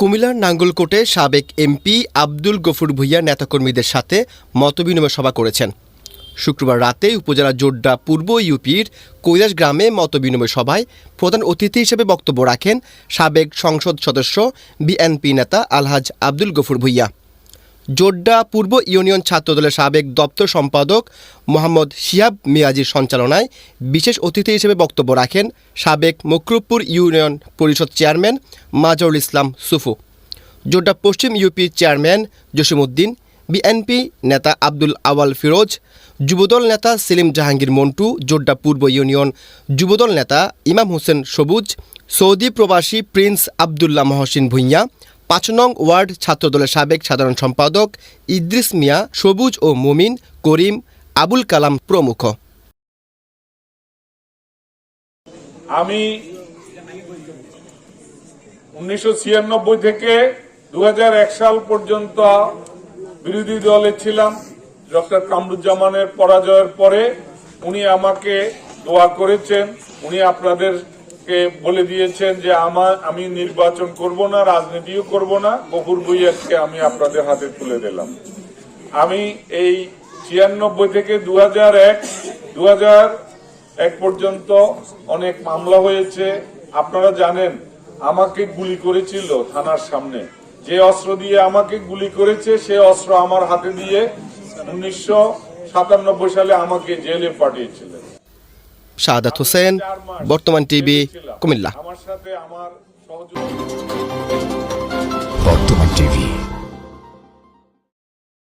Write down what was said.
কুমিল্লার নাঙ্গলকোটে সাবেক এমপি আব্দুল গফুর ভুইয়া নেতাকর্মীদের সাথে মতবিনিময় সভা করেছেন। শুক্রবার রাতে উপজেলা জোড্ডা পূর্ব ইউপির কৈলাস গ্রামে মতবিনিময় সভায় প্রধান অতিথি হিসেবে বক্তব্য রাখেন সাবেক সংসদ সদস্য বিএনপি নেতা আলহাজ আব্দুল গফুর ভুইয়া। জোড্ডা পূর্ব ইউনিয়ন ছাত্রদলের সাবেক দপ্তর সম্পাদক মোহাম্মদ শিহাব মিয়াজির সঞ্চালনায় বিশেষ অতিথি হিসেবে বক্তব্য রাখেন সাবেক মকরুবপুর ইউনিয়ন পরিষদ চেয়ারম্যান মাজরুল ইসলাম সুফু। জোড্ডা পশ্চিম ইউপির চেয়ারম্যান জসিমউদ্দিন, বিএনপি নেতা আব্দুল আওয়াল ফিরোজ, যুবদল নেতা সেলিম জাহাঙ্গীর মন্টু, জোড্ডা পূর্ব ইউনিয়ন যুবদল নেতা ইমাম হোসেন সবুজ, সৌদি প্রবাসী প্রিন্স আবদুল্লাহ মহসিন ভুঁইয়া পাঁচ নং ওয়ার্ড ছাত্রদলের সাবেক সাধারণ সম্পাদক ইদ্রিস মিয়া, সবুজ ও মুমিন, করিম, আবুল কালাম প্রমুখ। আমি উনিশশো ছিয়ানব্বই থেকে দু হাজার এক সাল পর্যন্ত বিরোধী দলে ছিলাম। ডক্টর কামরুজ্জামানের পরাজয়ের পরে উনি আমাকে দোয়া করেছেন। উনি আপনাদেরকে বলে দিয়েছেন যে আমার, আমি নির্বাচন করব না, রাজনীতিও করব না। গফুর বইয়াকে আমি আপনাদের হাতে তুলে দিলাম। আমি এই ছিয়ানব্বই থেকে দু হাজার এক দু হাজার এক পর্যন্ত অনেক মামলা হয়েছে। আপনারা জানেন, আমাকে গুলি করেছিল থানার সামনে। যে অস্ত্র দিয়ে আমাকে গুলি করেছে, সে অস্ত্র আমার হাতে দিয়ে উনিশশো সাতানব্বই সালে আমাকে জেলে পাঠিয়েছিলেন। শাহাদাত হোসেন বর্তমান টিভি কুমিল্লা। বর্তমান টিভি।